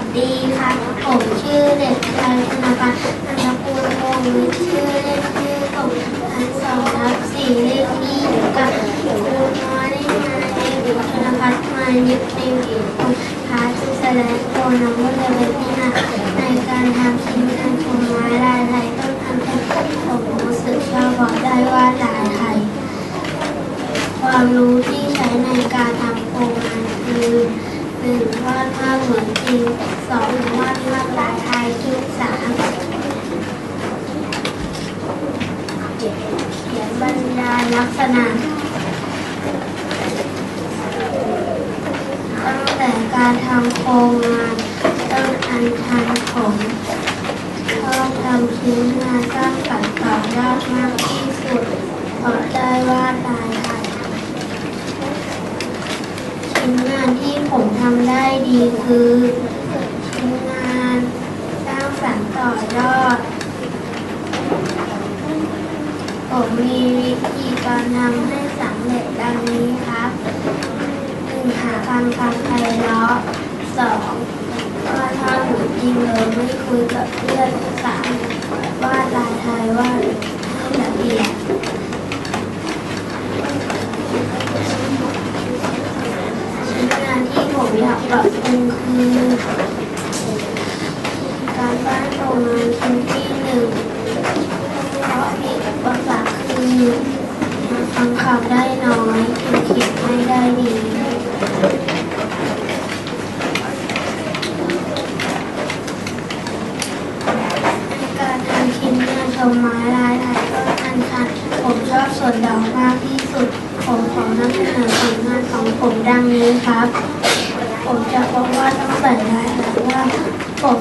สดีค่ะ ผมชื่อเด็กชายธนพัฒน์ธนกุลวงศ์วิชื่อเล่นชื่อสมพันธ์สองทับสี่เลขที่อยู่กับครูน้อยได้มาเด็กธนพัฒน์มานิดนิวอีกคนพาที่แสดงโคนน้ำมันจะเป็นที่มาในการทำชิ้นงานของไม้ลายไทยต้นอันเป็นผมรู้สึกชอบเพราะได้ว่าลายไทย ความรู้ที่ใช้ในการทำโครงงานคือ หนึ่งวาดภาพเหมือนจริงสองวาดภาพลายไทยชุดสามเขียนบรรยายลักษณะตั้งแต่การทำโครงงานต้นอันทันผมชอบทำชิ้นงานสร้างสรรค์ต่อยอดมากที่สุดเพราะได้วาดลายไทย ชิ้นงานที่ผมทำได้ดีคือ ชิ้นงานสร้างสรรค์ต่อยอด ผมมีวิธีการทำให้สำเร็จดังนี้ครับหนึ่งหาคำคำไพเราะสองว่าถ้าหนูจริงเลยไม่คุยกับเพื่อนสามว่าลายไทยว่าให้ละเอียด ชิ้นงานที่ผมอยาก ปรับปรุงคือการบ้านโครงงานชิ้นที่หนึ่งเพราะมีอุปสรรคคือฟังคำได้น้อยเขียนไม่ได้ดีการทำชิ้นงานชมไม้ลายไทยก็อันชันผมชอบส่วนดอกมากที่สุด ผมของนำเสนอผลงานของผมดังนี้ครับ ผมจะบอกว่าต้องใส่ลายหรือว่าผม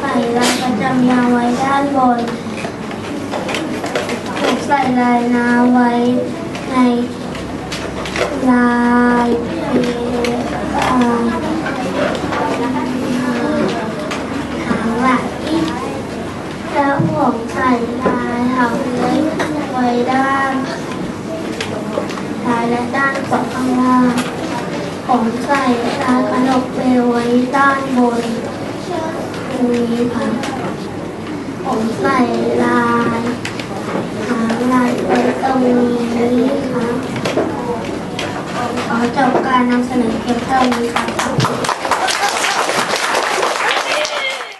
ใส่ลายประจำยาไว้ด้านบน ผมใส่ลายนาไว้ในลายเอ่อหางหลแล้วผมใส่ลายหางเลื้อยไว้ด้านซ้ายและด้านขวาข้างล่าง ผมใส่ตาขนกเปไว้ด้านบนตรงนี้ครับผมใส่ลายหางลายไว้ตรงนี้ครับขอจบการนำเสนอเพียงเท่านี้ครับ